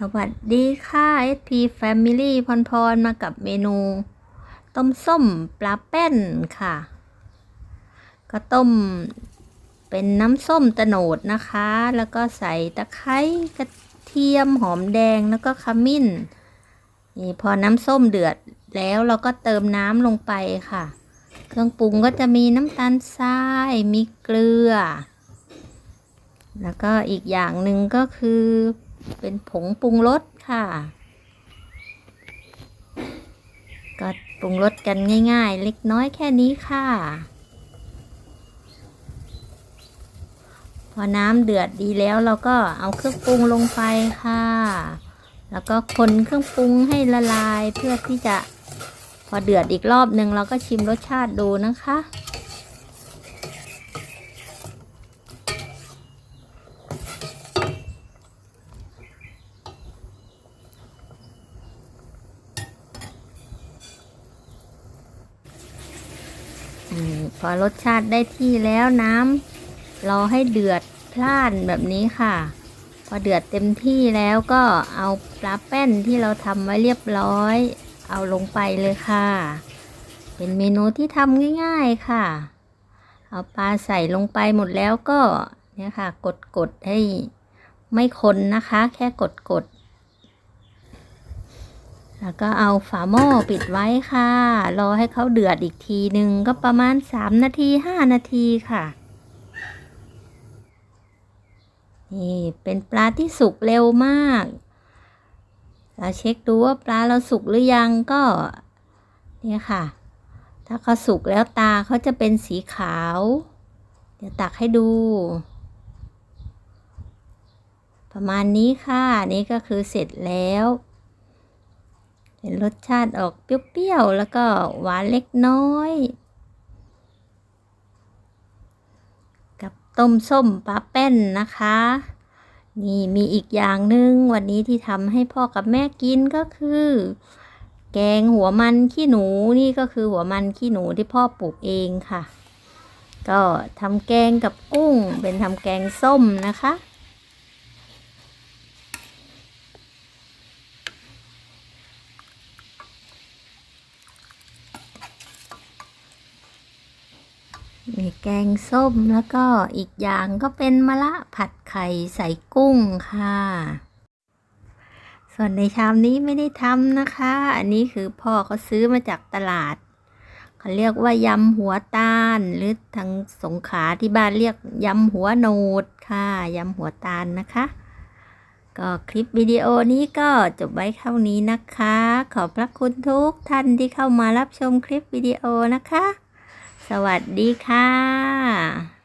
สวัสดีค่ะ SP Family พรพรมากับเมนู ต้มส้มปลาแป้นค่ะ ก็ต้มเป็นน้ำส้มตะโนดนะคะ แล้วก็ใส่ตะไคร้กระเทียมหอมแดงแล้วก็ขมิ้น นี่พอน้ำส้มเดือดแล้วเราก็เติมน้ำลงไปค่ะ เครื่องปรุงก็จะมีน้ำตาลทราย มีเกลือ แล้วก็อีกอย่างหนึ่งก็คือ เป็นผงปรุงรสค่ะ ก็ปรุงรสกันง่าย ๆ เล็กน้อยแค่นี้ค่ะ พอน้ำเดือดดีแล้วเราก็เอาเครื่องปรุงลงไปค่ะ แล้วก็คนเครื่องปรุงให้ละลายเพื่อที่จะพอเดือดอีกรอบหนึ่งเราก็ชิมรสชาติดูนะคะ พอรสชาติได้ที่แล้วน้ำรอให้เดือดพล่านแบบนี้ค่ะ พอเดือดเต็มที่แล้วก็เอาปลาแป้นที่เราทำไว้เรียบร้อย เอาลงไปเลยค่ะ เป็นเมนูที่ทำง่ายๆค่ะ เอาปลาใส่ลงไปหมดแล้วก็เนี่ยค่ะ กดๆให้ไม่คนนะคะ แค่กดๆ แล้วก็เอาฝาหม้อปิดไว้ค่ะ รอให้เขาเดือดอีกทีหนึ่งก็ประมาณสามนาทีห้านาทีค่ะ นี่เป็นปลาที่สุกเร็วมาก เราเช็คดูว่าปลาเราสุกหรือยังก็ เนี่ยค่ะ ถ้าเขาสุกแล้วตาเขาจะเป็นสีขาว เดี๋ยวตักให้ดู ประมาณนี้ค่ะ นี่ก็คือเสร็จแล้ว เห็นรสชาติออกเปรี้ยวๆ แล้วก็หวานเล็กน้อย กับต้มส้มปลาแป้นนะคะ นี่มีอีกอย่างหนึ่งวันนี้ที่ทำให้พ่อกับแม่กินก็คือ แกงหัวมันขี้หนูนี่ก็คือหัวมันขี้หนูที่พ่อปลูกเองค่ะ ก็ทำแกงกับกุ้งเป็นทำแกงส้มนะคะ มีแกงส้มแล้วก็อีกอย่างก็เป็นมะละผัดไข่ใส่กุ้งค่ะ ส่วนในชามนี้ไม่ได้ทำนะคะ อันนี้คือพ่อเขาซื้อมาจากตลาดเขาเรียกว่ายำหัวตาล หรือทางสงขาที่บ้านเรียกยำหัวโนดค่ะยำหัวตาลนะคะ ก็คลิปวิดีโอนี้ก็จบไว้เท่านี้นะคะ ขอบพระคุณทุกท่านที่เข้ามารับชมคลิปวิดีโอนะคะ สวัสดีค่ะ